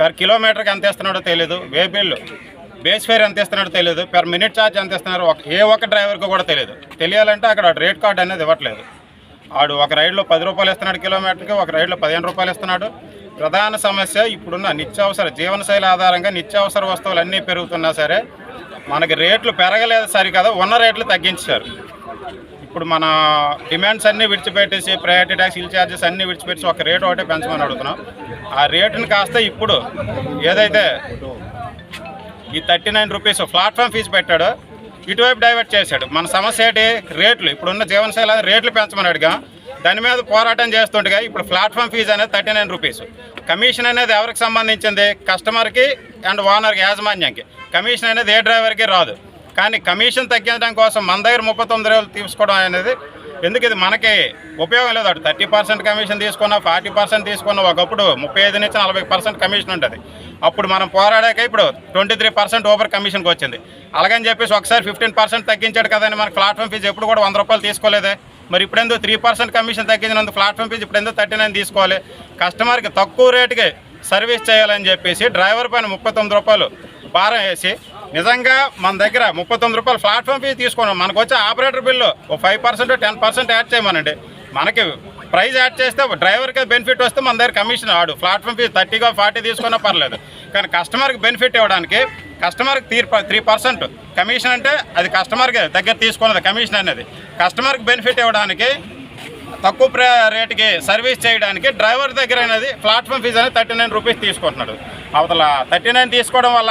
Per కిలోమీటర్కి ఎంత ఇస్తున్నాడో తెలియదు వే బిల్లు బేస్ ఫేర్ ఎంత ఇస్తున్నాడో తెలియదు పర్ మినిట్ ఛార్జ్ ఎంత ఇస్తున్నారు? ఒక ఏ ఒక్క డ్రైవర్కి కూడా తెలియదు తెలియాలంటే అక్కడ రేట్ కార్డ్ అనేది ఇవ్వట్లేదు. ఆడు ఒక రైడ్లో పది రూపాయలు ఇస్తున్నాడు కిలోమీటర్కి ఒక రైడ్లో పదిహేను రూపాయలు ఇస్తున్నాడు. ప్రధాన సమస్య ఇప్పుడున్న నిత్యావసర జీవనశైలి ఆధారంగా నిత్యావసర వస్తువులు అన్నీ పెరుగుతున్నా సరే మనకి రేట్లు పెరగలేదు సరికదా ఉన్న రేట్లు తగ్గించారు. ఇప్పుడు మన డిమాండ్స్ అన్నీ విడిచిపెట్టేసి ప్రయారిటీ ట్యాక్స్ ఇల్ ఛార్జెస్ అన్నీ విడిచిపెట్టేసి ఒక రేటు ఒకటే పెంచమని అడుగుతున్నాం. ఆ రేటుని కాస్త ఇప్పుడు ఏదైతే ఈ thirty nine rupees platform fee పెట్టాడు ఇటువైపు డైవర్ట్ చేశాడు. మన సమస్య ఏంటి? రేట్లు. ఇప్పుడున్న జీవనశైలి రేట్లు పెంచమని అడిగాం. దాని మీద పోరాటం చేస్తుండగా ఇప్పుడు ప్లాట్ఫామ్ ఫీజు అనేది థర్టీ నైన్ రూపీస్. కమిషన్ అనేది ఎవరికి సంబంధించింది? కస్టమర్కి అండ్ ఓనర్కి యాజమాన్యానికి కమిషన్ అనేది ఏ డ్రైవర్కి రాదు. కానీ కమిషన్ తగ్గించడం కోసం మన దగ్గర ముప్పై తొమ్మిది రోజులు తీసుకోవడం అనేది ఎందుకు ఇది మనకి ఉపయోగం లేదు. అటు థర్టీ పర్సెంట్ కమిషన్ తీసుకున్నా ఫార్టీ పర్సెంట్ తీసుకున్నా ఒకప్పుడు ముప్పై ఐదు నుంచి నలభై పర్సెంట్ కమిషన్ ఉంటుంది అప్పుడు మనం పోరాడాక ఇప్పుడు ట్వంటీ త్రీ పర్సెంట్ ఓవర్ కమిషన్కి వచ్చింది. అలాగని చెప్పేసి ఒకసారి ఫిఫ్టీన్ పర్సెంట్ తగ్గించాడు కదండి మన ప్లాట్ఫామ్ ఫీజు ఎప్పుడు కూడా వంద రూపాయలు తీసుకోలేదే. మరి ఇప్పుడెందుకు త్రీ పర్సెంట్ కమిషన్ తగ్గించినందుకు ప్లాట్ఫామ్ ఫీజు ఇప్పుడు ఎందుకు థర్టీ నైన్ తీసుకోవాలి? కస్టమర్కి తక్కువ రేటుకి సర్వీస్ చేయాలని చెప్పేసి డ్రైవర్ పైన ముప్పై తొమ్మిది రూపాయలు భారం వేసి నిజంగా మన దగ్గర ముప్పై తొమ్మిది రూపాయలు ప్లాట్ఫామ్ ఫీ తీసుకున్నాం. మనకు వచ్చే ఆపరేటర్ బిల్లు ఒక five percent ten percent add చేయమనండి. మనకి ప్రైస్ యాడ్ చేస్తే డ్రైవర్కి బెనిఫిట్ వస్తే మన దగ్గర కమిషన్ ఆడు. ప్లాట్ఫామ్ ఫీ థర్టీగా ఫార్టీ తీసుకున్నా పర్లేదు. కానీ కస్టమర్కి బెనిఫిట్ ఇవ్వడానికి కస్టమర్కి త్రీ త్రీ పర్సెంట్ కమిషన్ అంటే అది కస్టమర్కి దగ్గర తీసుకున్నది కమిషన్ అనేది. కస్టమర్కి బెనిఫిట్ ఇవ్వడానికి తక్కువ ప్ర రేటుకి సర్వీస్ చేయడానికి డ్రైవర్ దగ్గర అనేది ప్లాట్ఫామ్ ఫీజు అనేది థర్టీ నైన్ రూపీస్ తీసుకుంటున్నాడు. అవతల థర్టీ నైన్ తీసుకోవడం వల్ల